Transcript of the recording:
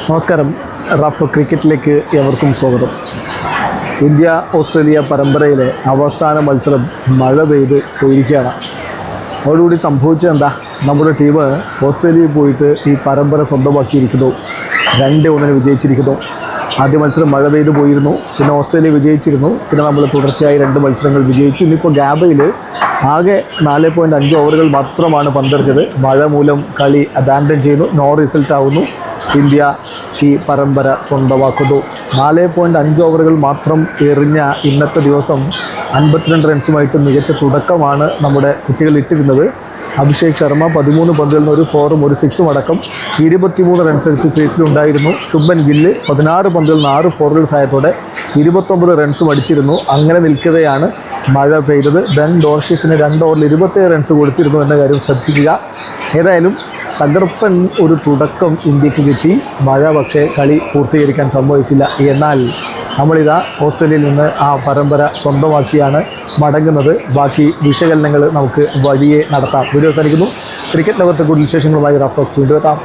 നമസ്കാരം. റാഫ്റ്റോ ക്രിക്കറ്റിലേക്ക് എവർക്കും സ്വാഗതം. India Australia പരമ്പരയിലെ അവസാന മത്സരം മഴ പെയ്ത് പോയിരിക്കുകയാണ്. അതോടുകൂടി സംഭവിച്ചത് എന്താ? നമ്മുടെ ടീം ഓസ്ട്രേലിയയിൽ പോയിട്ട് ഈ പരമ്പര സ്വന്തമാക്കിയിരിക്കുന്നു. രണ്ട് ഒന്നിന് വിജയിച്ചിരിക്കുന്നു. ആദ്യ മത്സരം മഴ പെയ്ത് പോയിരുന്നു. പിന്നെ ഓസ്ട്രേലിയ വിജയിച്ചിരുന്നു. പിന്നെ നമ്മൾ തുടർച്ചയായി രണ്ട് മത്സരങ്ങൾ വിജയിച്ചു. ഇന്നിപ്പോൾ ഗാബയിൽ ആകെ നാല് പോയിന്റ് അഞ്ച് ഓവറുകൾ മാത്രമാണ് പന്തെറിഞ്ഞത് മഴ മൂലം കളി അബാൻഡൻ ചെയ്യുന്നു. നോ റിസൾട്ട് ആവുന്നു. ഇന്ത്യ ഈ പരമ്പര സ്വന്തമാക്കുന്നു. നാല് പോയിന്റ് അഞ്ച് ഓവറുകൾ മാത്രം എറിഞ്ഞ ഇന്നത്തെ ദിവസം അൻപത്തിരണ്ട് റൺസുമായിട്ട് മികച്ച തുടക്കമാണ് നമ്മുടെ കുട്ടികൾ ഇട്ടിരുന്നത്. അഭിഷേക് ശർമ്മ പതിമൂന്ന് പന്തിൽ നിന്ന് ഒരു ഫോറും ഒരു സിക്സും അടക്കം ഇരുപത്തിമൂന്ന് റൺസ് അടിച്ച് ക്രീസിലുണ്ടായിരുന്നു ശുഭൻ ഗില്ല് പതിനാറ് പന്തിൽ നിന്ന് ആറ് ഫോറുകൾ സഹായത്തോടെ ഇരുപത്തൊമ്പത് റൺസും അടിച്ചിരുന്നു. അങ്ങനെ നിൽക്കവെയാണ് മഴ പെയ്തത്. ബെൻ ഡോർഷിസിന് രണ്ട് ഓവറിൽ ഇരുപത്തേഴ് റൺസ് കൊടുത്തിരുന്നു എന്ന കാര്യം ശ്രദ്ധിക്കുക. ഏതായാലും തകർപ്പൻ ഒരു തുടക്കം ഇന്ത്യയ്ക്ക് കിട്ടി. മഴ പക്ഷേ കളി പൂർത്തീകരിക്കാൻ സംഭവിച്ചില്ല എന്നാൽ നമ്മളിതാ ഓസ്ട്രേലിയയിൽ നിന്ന് ആ പരമ്പര സ്വന്തമാക്കിയാണ് മടങ്ങുന്നത്. ബാക്കി വിശകലനങ്ങൾ നമുക്ക് വഴിയെ നടത്താം. വീഡിയോ അവസാനിക്കുന്നു. ക്രിക്കറ്റ് ലോകത്തെ കൂടുതൽ വിശേഷങ്ങളുമായി റാഫ്റ്റോക്സ് വീണ്ടും എത്താം.